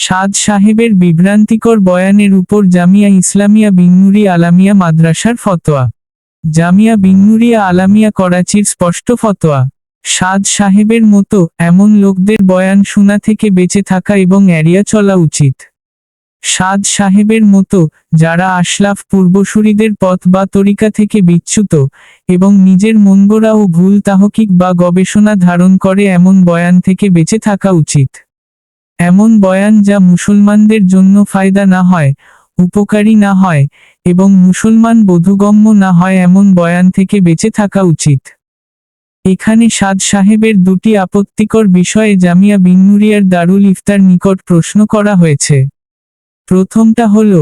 সাদ সাহেবের বিভ্রান্তিকর বয়ানের উপর জামিয়া ইসলামিয়া বিন্নুরি আলামিয়া মাদ্রাসার ফতোয়া। জামিয়া বিন্নুরিয়া আলামিয়া করাচির স্পষ্ট ফতোয়া। সাদ সাহেবের মতো এমন লোকদের বয়ান শোনা থেকে বেঁচে থাকা এবং এড়িয়ে চলা উচিত। সাদ সাহেবের মতো যারা আশলাফ পূর্বসূরিদের পথ বা তরিকা থেকে বিচ্যুত এবং নিজের মনগড়া ও ভুল তাহকিক বা গবেষণা ধারণ করে এমন বয়ান থেকে বেঁচে থাকা উচিত। এমন বয়ান যা মুসলমানদের জন্য ফায়দা না হয়, উপকারী না হয়, এবং মুসলমান বোধগম্য না হয় এমন বয়ান থেকে বেঁচে থাকা উচিত। এখানে সাদ সাহেবের দুটি আপত্তিকর বিষয়ে জামিয়া বিন্নুরিয়ার দারুল ইফতার নিকট প্রশ্ন করা হয়েছে। প্রথমটা হল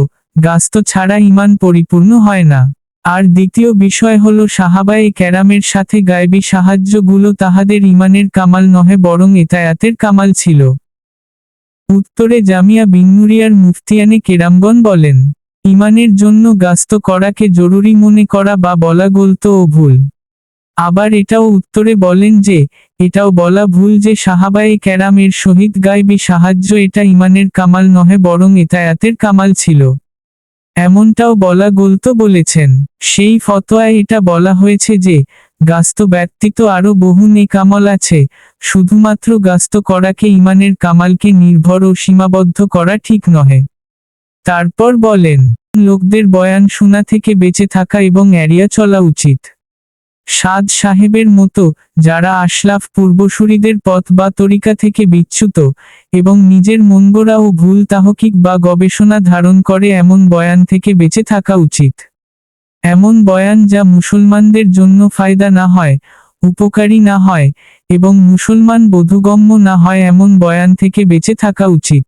গাস্ত ছাড়া ইমান পরিপূর্ণ হয় না। আর দ্বিতীয় বিষয় হলো, সাহাবায়ে ক্যারামের সাথে গায়েবী সাহায্যগুলো তাহাদের ইমানের কামাল নহে, বরং এতায়াতের কামাল ছিল। উত্তরে জামিয়া বিন্নুরিয়ার মুফতিয়ানে কেরামগন বলেন, ইমানের জন্য গাস্ত করাকে জরুরি মনে করা বা বলা গলত ও ভুল। আবার এটাও উত্তরে বলেন যে, এটাও বলা ভুল যে সাহাবায়ে ক্যারামের শহীদ গাইবি সাহায্য এটা ইমানের কামাল নহে বরং এতায়াতের কামাল ছিল। এমনটাও বলা গলত বলেছেন। সেই ফতোয়ায় এটা বলা হয়েছে যে গাস্ত ব্যতীত আরও বহু নেকামল আছে, শুধুমাত্র গাস্ত করাকে ইমানের কামালকে নির্ভর ও সীমাবদ্ধ করা ঠিক নহে। তারপর বলেন, লোকদের বয়ান শোনা থেকে বেঁচে থাকা এবং এড়িয়ে চলা উচিত। সাদ সাহেবের মতো যারা আশলাফ পূর্বসূরিদের পথ বা তরিকা থেকে বিচ্যুত এবং নিজের মনগড়া ও ভুল তাহকিক বা গবেষণা ধারণ করে এমন বয়ান থেকে বেঁচে থাকা উচিত। এমন বয়ান যা মুসলমানদের জন্য ফায়দা না হয়, উপকারী না হয়, এবং মুসলমান বোধগম্য না হয় এমন বয়ান থেকে বেঁচে থাকা উচিত।